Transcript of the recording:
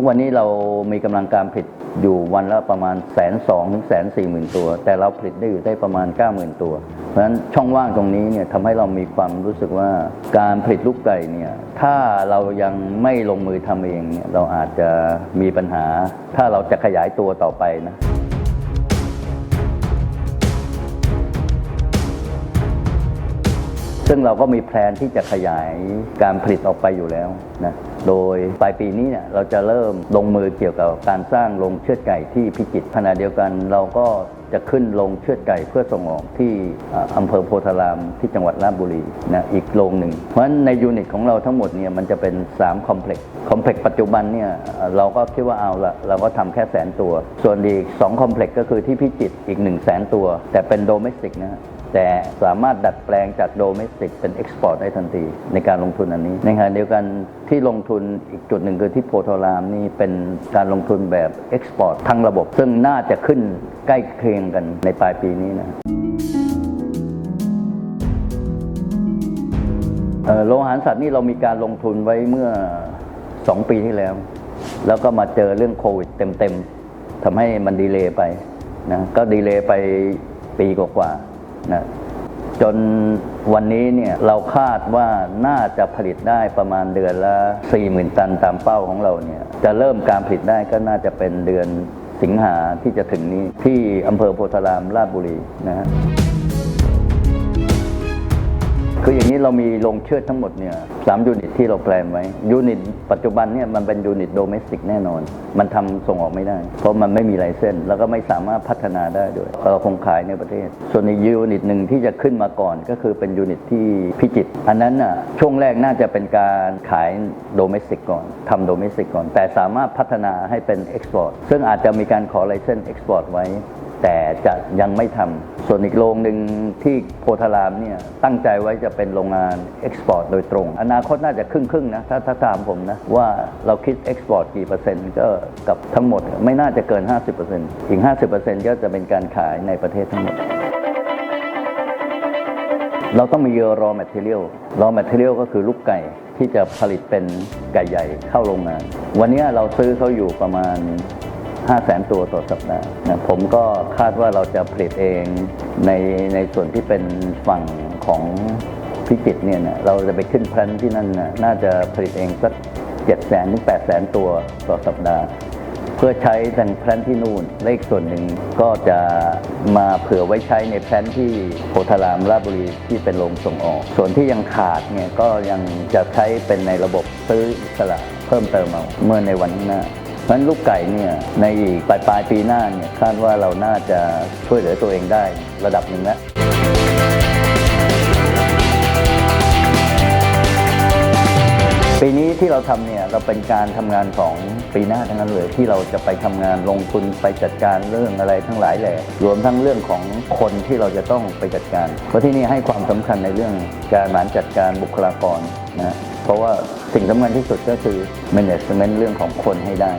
กวันนี้เรามีกำลังการผลิตอยู่วันละประมาณแสนสองถึงแสนสี่หมื่นตัว แต่เราผลิตได้อยู่ได้ประมาณ 9 0,000 ตัว เพราะฉะนั้นช่องว่างตรงนี้เนี่ยทำให้เรามีความรู้สึกว่าการผลิตลูกไก่เนี่ยถ้าเรายังไม่ลงมือทำเองเนี่ยเราอาจจะมีปัญหา ถ้าเราจะขยายตัวต่อไปนะซึ่งเราก็มีแพลนที่จะขยายการผลิตออกไปอยู่แล้วนะ โดยปลายปีนี้เนี่ยเราจะเริ่มลงมือเกี่ยวกับการสร้างโรงเชือดไก่ที่พิจิตรขณะเดียวกันเราก็จะขึ้นโรงเชือดไก่เพื่อส่งออกที่อำเภอโพธารามที่จังหวัดราชบุรีนะอีกโรงหนึ่ง เพราะฉะนั้นในยูนิตของเราทั้งหมดเนี่ยมันจะเป็น3คอมเพล็กซ์คอมเพล็กซ์ปัจจุบันเนี่ยเราก็คิดว่าเอาละเราก็ทำแค่แสนตัว ส่วนอีก2คอมเพล็กซ์ก็คือที่พิจิตรอีก1 0 0 0 0แสนตัว แต่เป็นโดเมสติกนะ แต่สามารถดัดแปลงจากโดเมสติกเป็นเอ็กซ์พอร์ตได้ทันทีในการลงทุนอันนี้ในขณะเดียวกันที่ลงทุนอีกจุดหนึ่งคือที่โพธารามนี่เป็นการลงทุนแบบเอ็กซ์พอร์ตทั้งระบบ ซึ่งน่าจะขึ้นใกล้เคียงกันในปลายปีนี้นะโรงอาหารสัตว์นี่เรามีการลงทุนไว้เมื่อ 2 ปีที่แล้ว แล้วก็มาเจอเรื่องโควิดเต็มๆทำให้มันดีเลย์ไปนะก็ดีเลย์ไปปีกว่าๆ นะจนวันนี้เนี่ยเราคาดว่าน่าจะผลิตได้ประมาณเดือนละ 40,000 ตันตามเป้าของเราเนี่ยจะเริ่มการผลิตได้ก็น่าจะเป็นเดือนสิงหาที่จะถึงนี้ที่อำเภอโพธารามราชบุรีนะฮะ คืออย่างนี้เรามีโรงเชือดทั้งหมดเนี่ยสามยูนิตที่เราแปลนไว้ยูนิตปัจจุบันเนี่ยมันเป็นยูนิตโดเมสติกแน่นอน มันทำส่งออกไม่ได้ เพราะมันไม่มีไลเซนส์แล้วก็ไม่สามารถพัฒนาได้ด้วยเราคงขายในประเทศ ส่วนอีกยูนิตหนึ่งที่จะขึ้นมาก่อนก็คือเป็นยูนิตที่พิจิตรอันนั้นน่ะช่วงแรกน่าจะเป็นการขายโดเมสติกก่อนทำโดเมสติกก่อน แต่สามารถพัฒนาให้เป็นเอ็กซ์พอร์ตซึ่งอาจจะมีการขอไลเซนส์เอ็กซ์พอร์ตไว้ แต่จะยังไม่ทำส่วนอีกโรงหนึ่งที่โพธารามเนี่ยตั้งใจไว้จะเป็นโรงงานเอ็กซ์พอร์ตโดยตรง อนาคตน่าจะครึ่งครึ่งๆนะถ้าถ้าถามผมนะ ว่าเราคิดเอ็กซ์พอร์ตกี่เปอร์เซ็นต์ก็กับทั้งหมดไม่น่าจะเกิน 50%อีก 50%ก็จะเป็นการขายในประเทศทั้งหมดเราต้องมี raw material raw material ก็คือลูกไก่ที่จะผลิตเป็นไก่ใหญ่เข้าโรงงาน วันนี้เราซื้อเขาอยู่ประมาณ 5 0 0แสนตัวต่อสัปดาห์นะผมก็คาดว่าเราจะผลิตเองในในส่วนที่เป็นฝั่งของพิจิตรเนี่ยนะเราจะไปขึ้นแพลนที่นั่นนะน่าจะผลิตเองสัก7 0 0แสนถึง8 0 0แสนตัวต่อสัปดาห์ เพื่อใช้ทางแพลนที่นู่นและอีกส่วนหนึ่งก็จะมาเผื่อไว้ใช้ในแพลนที่โพธารามราชบุรีที่เป็นโรงส่งออก ส่วนที่ยังขาดเนี่ยก็ยังจะใช้เป็นในระบบซื้ออิสระเพิ่มเติมเอาเมื่อในวันข้างหน้า ฉะนั้นลูกไก่เนี่ยในอีกปลายปลายปีหน้าเนี่ยคาดว่าเราน่าจะช่วยเหลือตัวเองได้ระดับหนึ่งแล้วปีนี้ที่เราทำเนี่ยเราเป็นการทำงานของปีหน้าทั้งนั้นเลยที่เราจะไปทำงานลงทุนไปจัดการเรื่องอะไรทั้งหลายแหล่รวมทั้งเรื่องของคนที่เราจะต้องไปจัดการ เพราะที่นี่ให้ความสำคัญในเรื่องการบริหารจัดการบุคลากรนะ เพราะว่าสิ่งสำคัญที่สุดก็คือ management เรื่องของคนให้ได้